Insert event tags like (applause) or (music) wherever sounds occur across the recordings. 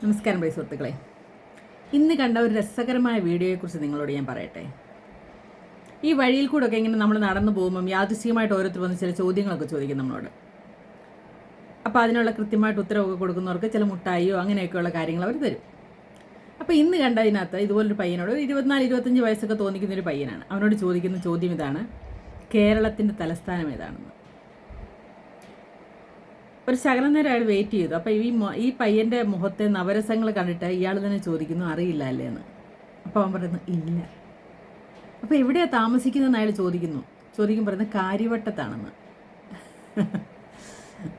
നമസ്കാരം പ്രിയ സുഹൃത്തുക്കളെ. ഇന്ന് കണ്ട ഒരു രസകരമായ വീഡിയോയെക്കുറിച്ച് നിങ്ങളോട് ഞാൻ പറയട്ടെ. ഈ വഴിയിൽ കൂടെ ഒക്കെ ഇങ്ങനെ നമ്മൾ നടന്നു പോകുമ്പം യാദൃശ്യമായിട്ട് ഓരോരുത്തർ വന്ന് ചില ചോദ്യങ്ങളൊക്കെ ചോദിക്കും നമ്മളോട്. അപ്പോൾ അതിനുള്ള കൃത്യമായിട്ട് ഉത്തരവൊക്കെ കൊടുക്കുന്നവർക്ക് ചില മുട്ടായിയോ അങ്ങനെയൊക്കെയുള്ള കാര്യങ്ങൾ അവർ തരും. അപ്പോൾ ഇന്ന് കണ്ടതിനകത്ത് ഇതുപോലൊരു പയ്യനോട് ഒരു ഇരുപത്തിനാല് ഇരുപത്തഞ്ച് വയസ്സൊക്കെ തോന്നിക്കുന്ന ഒരു പയ്യനാണ്. അവനോട് ചോദിക്കുന്ന ചോദ്യം ഇതാണ് കേരളത്തിന്റെ തലസ്ഥാനം ഏതാണെന്ന്? ഒരു ശകലം നേരം അയാൾ വെയിറ്റ് ചെയ്തു. അപ്പോൾ ഈ ഈ പയ്യന്റെ മുഖത്തെ നവരസങ്ങൾ കണ്ടിട്ട് ഇയാൾ തന്നെ ചോദിക്കുന്നു അറിയില്ല അല്ലേ എന്ന്? അപ്പോൾ അവൻ പറയുന്നു ഇല്ല. അപ്പോൾ എവിടെയാണ് താമസിക്കുന്നതെന്ന് അയാൾ ചോദിക്കുന്നു. ചോദിക്കും പറയുന്നത് കാര്യവട്ടത്താണെന്ന്. (laughs)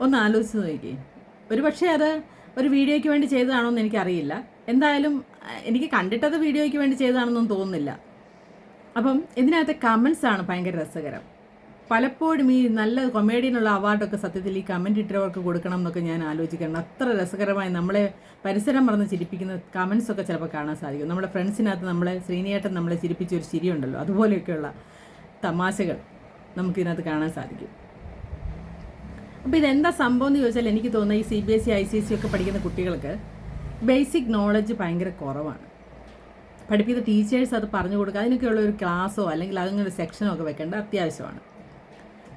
ഒന്ന് ആലോചിച്ച് നോക്കി ഒരു പക്ഷേ അത് ഒരു വീഡിയോയ്ക്ക് വേണ്ടി ചെയ്തതാണോ എന്ന് എനിക്കറിയില്ല. എന്തായാലും എനിക്ക് കണ്ടിട്ടത് വീഡിയോയ്ക്ക് വേണ്ടി ചെയ്തതാണെന്നൊന്നും തോന്നുന്നില്ല. അപ്പം ഇതിനകത്തെ കമൻസ് ആണ് ഭയങ്കര രസകരം. പലപ്പോഴും ഈ നല്ല കൊമേഡിയനുള്ള അവാർഡൊക്കെ സത്യത്തിൽ ഈ കമന്റ് ഇട്ടവർക്ക് കൊടുക്കണം എന്നൊക്കെ ഞാൻ ആലോചിക്കണം അത്ര രസകരമായി നമ്മളെ പരിസരം മറന്ന് ചിരിപ്പിക്കുന്ന കമൻസ് ഒക്കെ ചിലപ്പോൾ കാണാൻ സാധിക്കും. നമ്മുടെ ഫ്രണ്ട്സിനകത്ത് നമ്മളെ ശ്രീനിയേട്ടൻ നമ്മളെ ചിരിപ്പിച്ച ഒരു ചിരിയുണ്ടല്ലോ. അതുപോലെയൊക്കെയുള്ള തമാശകൾ നമുക്കിതിനകത്ത് കാണാൻ സാധിക്കും. അപ്പോൾ ഇതെന്താ സംഭവം എന്ന് ചോദിച്ചാൽ എനിക്ക് തോന്നുന്നത് ഈ C B S C I C S C ഒക്കെ പഠിക്കുന്ന കുട്ടികൾക്ക് ബേസിക് നോളജ് ഭയങ്കര കുറവാണ്. പഠിപ്പിക്കുന്ന ടീച്ചേഴ്സ് അത് പറഞ്ഞു കൊടുക്കുക. അതിനൊക്കെയുള്ള ഒരു ക്ലാസ്സോ അല്ലെങ്കിൽ അതിനൊരു സെക്ഷനോ ഒക്കെ വെക്കേണ്ട അത്യാവശ്യമാണ്.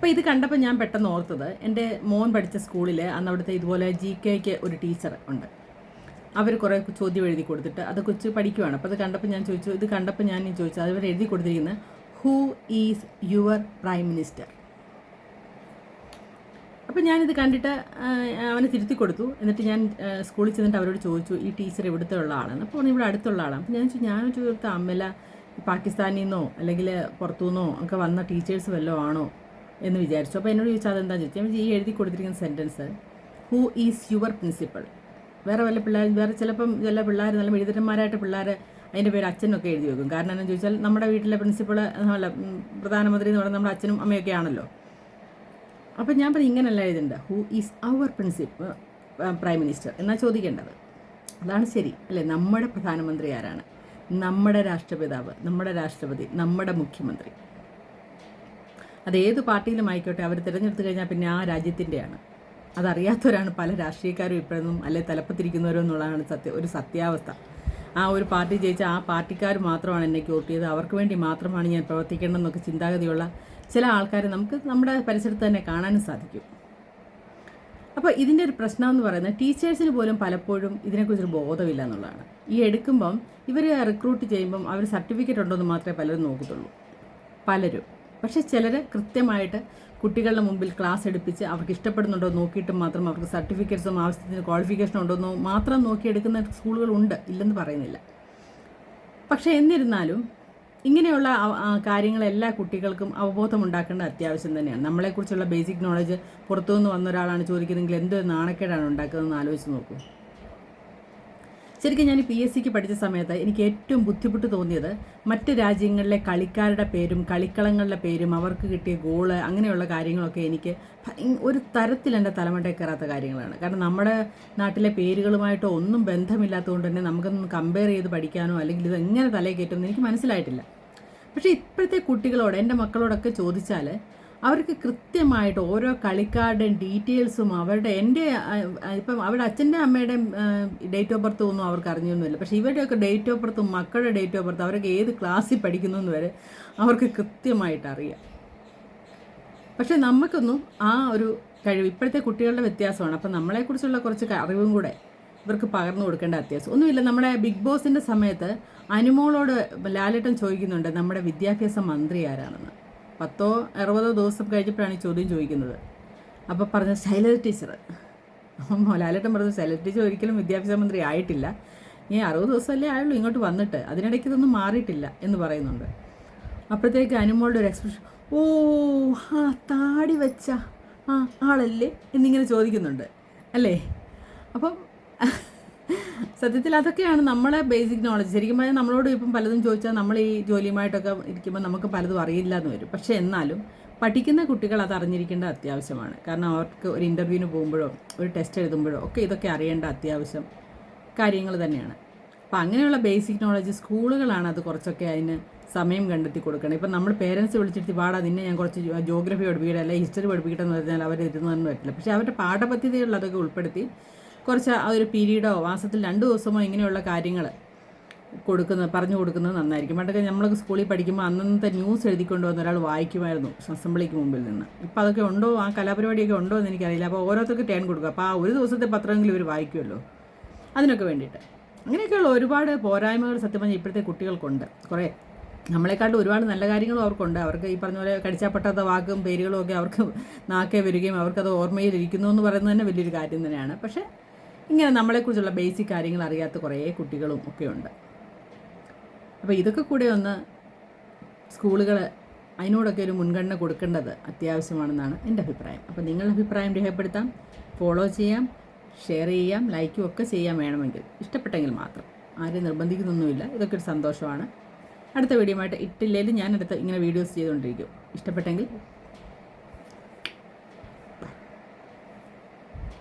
അപ്പോൾ ഇത് കണ്ടപ്പോൾ ഞാൻ പെട്ടെന്ന് ഓർത്തത് എന്റെ മോൻ പഠിച്ച സ്കൂളിൽ അന്ന് അവിടുത്തെ ഇതുപോലെ ജി കെക്ക് ഒരു ടീച്ചർ ഉണ്ട്. അവർ കുറേ ചോദ്യം എഴുതി കൊടുത്തിട്ട് അത് കൊച്ചു പഠിക്കുവാണ്. അപ്പോൾ അത് കണ്ടപ്പോൾ ഞാൻ ചോദിച്ചു ഇത് കണ്ടപ്പോൾ ഞാൻ ചോദിച്ചു അവർ എഴുതി കൊടുത്തിരിക്കുന്നത് who is your prime minister അപ്പോൾ ഞാനിത് കണ്ടിട്ട് അവന് അവനെ തിരുത്തി കൊടുത്തു. എന്നിട്ട് ഞാൻ സ്കൂളിൽ ചെന്നിട്ട് അവരോട് ചോദിച്ചു ഈ ടീച്ചർ ഇവിടുത്തെ ഉള്ള ആളാണ്? അപ്പോൾ ഇവിടെ അടുത്തുള്ള ആളാണ്. അപ്പോൾ ഞാൻ ചോദിച്ചു ഞാൻ ചോദിച്ചു അമ്മല പാകിസ്ഥാനിൽ നിന്നോ അല്ലെങ്കിൽ പുറത്തുനിന്നോ ഒക്കെ വന്ന ടീച്ചേഴ്സ് വല്ലതും ആണോ? എന്ന് വിചാരിച്ചു. അപ്പോൾ എന്നോട് ചോദിച്ചാൽ അതെന്താണെന്ന് ചോദിച്ചാൽ ഈ എഴുതി കൊടുത്തിരിക്കുന്ന sentence who is your principal വേറെ വല്ല പിള്ളേർ വേറെ ചിലപ്പം ചില പിള്ളേർ നല്ല എഴുതന്മാരായിട്ട് പിള്ളേർ അതിന്റെ പേര് അച്ഛനൊക്കെ എഴുതി വെക്കും. കാരണം എന്താണെന്ന് ചോദിച്ചാൽ നമ്മുടെ വീട്ടിലെ പ്രിൻസിപ്പൾ അല്ല പ്രധാനമന്ത്രി എന്ന് പറയുന്നത് നമ്മുടെ അച്ഛനും അമ്മയൊക്കെ ആണല്ലോ. അപ്പം ഞാൻ പറഞ്ഞു ഇങ്ങനെയല്ല എഴുതണ്ട who is our principal prime minister എന്നാ ചോദിക്കേണ്ടത്. അതാണ് ശരി അല്ലേ? നമ്മുടെ പ്രധാനമന്ത്രി ആരാണ്? നമ്മുടെ രാഷ്ട്രപിതാവ് നമ്മുടെ രാഷ്ട്രപതി നമ്മുടെ മുഖ്യമന്ത്രി. അത് ഏത് പാർട്ടിയിലും ആയിക്കോട്ടെ അവർ തിരഞ്ഞെടുത്തു കഴിഞ്ഞാൽ പിന്നെ ആ രാജ്യത്തിന്റെയാണ് അതറിയാത്തവരാണ് പല രാഷ്ട്രീയക്കാരും ഇപ്പോഴൊന്നും അല്ലെ തലപ്പത്തിരിക്കുന്നവരോ എന്നുള്ളതാണ് സത്യ ഒരു സത്യാവസ്ഥ. ആ ഒരു പാർട്ടി ജയിച്ച ആ പാർട്ടിക്കാർ മാത്രമാണ് എന്നെ വോട്ട് ചെയ്തത്. അവർക്ക് വേണ്ടി മാത്രമാണ് ഞാൻ പ്രവർത്തിക്കേണ്ടതെന്നൊക്കെ ചിന്താഗതിയുള്ള ചില ആൾക്കാരെ നമുക്ക് നമ്മുടെ പരിസരത്ത് തന്നെ കാണാനും സാധിക്കും. അപ്പോൾ ഇതിന്റെ ഒരു പ്രശ്നം എന്ന് പറയുന്നത് ടീച്ചേഴ്സിന് പോലും പലപ്പോഴും ഇതിനെക്കുറിച്ചൊരു ബോധമില്ല എന്നുള്ളതാണ്. ഈ എടുക്കുമ്പം ഇവർ റിക്രൂട്ട് ചെയ്യുമ്പം അവർ സർട്ടിഫിക്കറ്റ് ഉണ്ടോ എന്ന് മാത്രമേ പലരും നോക്കത്തുള്ളൂ. പലരും. പക്ഷേ ചിലർ കൃത്യമായിട്ട് കുട്ടികളുടെ മുമ്പിൽ ക്ലാസ് എടുപ്പിച്ച് അവർക്ക് ഇഷ്ടപ്പെടുന്നുണ്ടോ നോക്കിയിട്ട് മാത്രം അവർക്ക് സർട്ടിഫിക്കറ്റ്സും ആവശ്യത്തിന് ക്വാളിഫിക്കേഷൻ ഉണ്ടോ എന്ന് മാത്രം നോക്കിയെടുക്കുന്ന സ്കൂളുകളുണ്ട് ഇല്ലെന്ന് പറയുന്നില്ല. പക്ഷേ എന്നിരുന്നാലും ഇങ്ങനെയുള്ള കാര്യങ്ങൾ എല്ലാ കുട്ടികൾക്കും അവബോധമുണ്ടാക്കേണ്ടത് അത്യാവശ്യം തന്നെയാണ്. നമ്മളെക്കുറിച്ചുള്ള ബേസിക് നോളജ് പുറത്തുനിന്ന് വന്ന ഒരാളാണ് ചോദിക്കുന്നതെങ്കിൽ എന്ത് നാണക്കേടാണ് ഉണ്ടാക്കുന്നതെന്ന് ആലോചിച്ച് നോക്കൂ. ശരിക്കും ഞാൻ പി എസ് സിക്ക് പഠിച്ച സമയത്ത് എനിക്ക് ഏറ്റവും ബുദ്ധിമുട്ട് തോന്നിയത് മറ്റ് രാജ്യങ്ങളിലെ കളിക്കാരുടെ പേരും കളിക്കളങ്ങളുടെ പേരും അവർക്ക് കിട്ടിയ ഗോൾ അങ്ങനെയുള്ള കാര്യങ്ങളൊക്കെ എനിക്ക് ഒരു തരത്തിൽ എന്റെ തലമുണ്ടയിൽ കയറാത്ത കാര്യങ്ങളാണ്. കാരണം നമ്മുടെ നാട്ടിലെ പേരുകളുമായിട്ടോ ഒന്നും ബന്ധമില്ലാത്തതുകൊണ്ട് തന്നെ നമുക്കൊന്നും കമ്പയർ ചെയ്ത് പഠിക്കാനോ അല്ലെങ്കിൽ ഇത് എങ്ങനെ തലയിൽ കയറ്റുമെന്ന് എനിക്ക് മനസ്സിലായിട്ടില്ല. പക്ഷേ ഇപ്പോഴത്തെ കുട്ടികളോട് എന്റെ മക്കളോടൊക്കെ ചോദിച്ചാൽ അവർക്ക് കൃത്യമായിട്ട് ഓരോ കളിക്കാരുടെയും ഡീറ്റെയിൽസും അവരുടെ എന്റെ ഇപ്പം അവരുടെ അച്ഛന്റെ അമ്മയുടെയും ഡേറ്റ് ഓഫ് ബർത്ത് ഒന്നും അവർക്ക് അറിഞ്ഞൊന്നുമില്ല. പക്ഷേ ഇവരുടെയൊക്കെ ഡേറ്റ് ഓഫ് ബർത്തും മക്കളുടെ ഡേറ്റ് ഓഫ് ബർത്ത് അവരൊക്കെ ഏത് ക്ലാസ്സിൽ പഠിക്കുന്നു വരെ അവർക്ക് കൃത്യമായിട്ട് അറിയാം. പക്ഷേ നമുക്കൊന്നും ആ ഒരു കഴിവ് ഇപ്പോഴത്തെ കുട്ടികളുടെ വ്യത്യാസമാണ്. അപ്പം നമ്മളെക്കുറിച്ചുള്ള കുറച്ച് അറിവും കൂടെ ഇവർക്ക് പകർന്നു കൊടുക്കേണ്ട അത്യാവശ്യം ഒന്നുമില്ല നമ്മുടെ ബിഗ് ബോസിന്റെ സമയത്ത് അനുമോളോട് ലാലേട്ടൻ ചോദിക്കുന്നുണ്ട് നമ്മുടെ വിദ്യാഭ്യാസ മന്ത്രി ആരാണെന്ന്. പത്തോ അറുപതോ ദിവസം കഴിഞ്ഞപ്പോഴാണ് ഈ ചോദ്യം ചോദിക്കുന്നത്. അപ്പോൾ പറഞ്ഞ ശൈലജ ടീച്ചർ അപ്പം ലാലേട്ടൻ പറഞ്ഞു ശൈലജ ടീച്ചർ ഒരിക്കലും വിദ്യാഭ്യാസ മന്ത്രി ആയിട്ടില്ല. ഈ അറുപത് ദിവസമല്ലേ ആയുള്ളൂ ഇങ്ങോട്ട് വന്നിട്ട്. അതിനിടയ്ക്ക് ഇതൊന്നും മാറിയിട്ടില്ല എന്ന് പറയുന്നുണ്ട്. അപ്പോഴത്തേക്ക് അനുമോളുടെ ഒരു എക്സ്പ്രഷൻ ഓ ആ താടി വെച്ച ആ ആളല്ലേ? എന്നിങ്ങനെ ചോദിക്കുന്നുണ്ട്. അല്ലേ? അപ്പം സത്യത്തിൽ അതൊക്കെയാണ് നമ്മളെ ബേസിക് നോളജ് ശരിക്കും പറഞ്ഞാൽ നമ്മളോട് ഇപ്പം പലതും ചോദിച്ചാൽ നമ്മൾ ഈ ജോലിയുമായിട്ടൊക്കെ ഇരിക്കുമ്പോൾ നമുക്ക് പലതും അറിയില്ല എന്ന് വരും. പക്ഷേ എന്നാലും പഠിക്കുന്ന കുട്ടികൾ അത് അറിഞ്ഞിരിക്കേണ്ട അത്യാവശ്യമാണ്. കാരണം അവർക്ക് ഒരു ഇന്റർവ്യൂവിന് പോകുമ്പോഴോ ഒരു ടെസ്റ്റ് എഴുതുമ്പോഴോ ഒക്കെ ഇതൊക്കെ അറിയേണ്ട അത്യാവശ്യം കാര്യങ്ങൾ തന്നെയാണ്. അപ്പം അങ്ങനെയുള്ള ബേസിക് നോളജ് സ്കൂളുകളാണ് അത് കുറച്ചൊക്കെ അതിന് സമയം കണ്ടെത്തി കൊടുക്കണം. ഇപ്പം നമ്മൾ പേരൻസ് വിളിച്ചിട്ട് പാടാ നിന്നെ ഞാൻ കുറച്ച് ജോഗ്രഫി പഠിപ്പിക്കട്ടെ അല്ലെങ്കിൽ ഹിസ്റ്ററി പഠിപ്പിക്കട്ടെ എന്ന് പറഞ്ഞാൽ അവർ ഇരുന്നൊന്നും പറ്റില്ല പക്ഷേ അവരുടെ പാഠപദ്ധതികളിൽ അതൊക്കെ ഉൾപ്പെടുത്തി കുറച്ച് ആ ഒരു പീരീഡോ മാസത്തിൽ രണ്ട് ദിവസമോ ഇങ്ങനെയുള്ള കാര്യങ്ങൾ കൊടുക്കുന്നത് പറഞ്ഞു കൊടുക്കുന്നത് നന്നായിരിക്കും. പണ്ടൊക്കെ നമ്മളൊക്കെ സ്കൂളിൽ പഠിക്കുമ്പോൾ അന്നത്തെ ന്യൂസ് എഴുതിക്കൊണ്ട് വന്ന ഒരാൾ വായിക്കുമായിരുന്നു അസംബ്ലിക്ക് മുമ്പിൽ നിന്ന്. ഇപ്പോൾ അതൊക്കെ ഉണ്ടോ? ആ കലാപരിപാടിയൊക്കെ ഉണ്ടോ എന്ന് എനിക്കറിയില്ല. അപ്പോൾ ഓരോരുത്തർക്ക് ടേൺ കൊടുക്കുക അപ്പോൾ ആ ഒരു ദിവസത്തെ പത്രമെങ്കിലും ഇവർ വായിക്കുമല്ലോ. അതിനൊക്കെ വേണ്ടിയിട്ട്. അങ്ങനെയൊക്കെയുള്ള ഒരുപാട് പോരായ്മകൾ സത്യം പറഞ്ഞാൽ ഇപ്പോഴത്തെ കുട്ടികൾക്കുണ്ട്. കുറേ നമ്മളെക്കാട്ടും ഒരുപാട് നല്ല കാര്യങ്ങളും അവർക്കുണ്ട്. അവർക്ക് ഈ പറഞ്ഞ പോലെ കടിച്ചാൽ പെട്ടാത്ത വാക്കും പേരുകളും ഒക്കെ അവർക്ക് നാക്കേ വരികയും അവർക്കത് ഓർമ്മയിലിരിക്കുന്നു എന്ന് പറയുന്നത് തന്നെ വലിയൊരു കാര്യം തന്നെയാണ്. പക്ഷേ ഇങ്ങനെ നമ്മളെക്കുറിച്ചുള്ള ബേസിക് കാര്യങ്ങൾ അറിയാത്ത കുറേ കുട്ടികളും ഒക്കെ ഉണ്ട്. അപ്പോൾ ഇതൊക്കെ കൂടെ ഒന്ന് സ്കൂളുകൾ അതിനോടൊക്കെ ഒരു മുൻഗണന കൊടുക്കേണ്ടത് അത്യാവശ്യമാണെന്നാണ് എന്റെ അഭിപ്രായം. അപ്പോൾ നിങ്ങളുടെ അഭിപ്രായം രേഖപ്പെടുത്താം ഫോളോ ചെയ്യാം ഷെയർ ചെയ്യാം ലൈക്കും ഒക്കെ ചെയ്യാൻ വേണമെങ്കിൽ. ഇഷ്ടപ്പെട്ടെങ്കിൽ മാത്രം. ആരെയും നിർബന്ധിക്കുന്നൊന്നുമില്ല. ഇതൊക്കെ ഒരു സന്തോഷമാണ്. അടുത്ത വീഡിയോ ആയിട്ട് ഇട്ടില്ലെങ്കിലും ഞാൻ അടുത്ത ഇങ്ങനെ വീഡിയോസ് ചെയ്തുകൊണ്ടിരിക്കും. ഇഷ്ടപ്പെട്ടെങ്കിൽ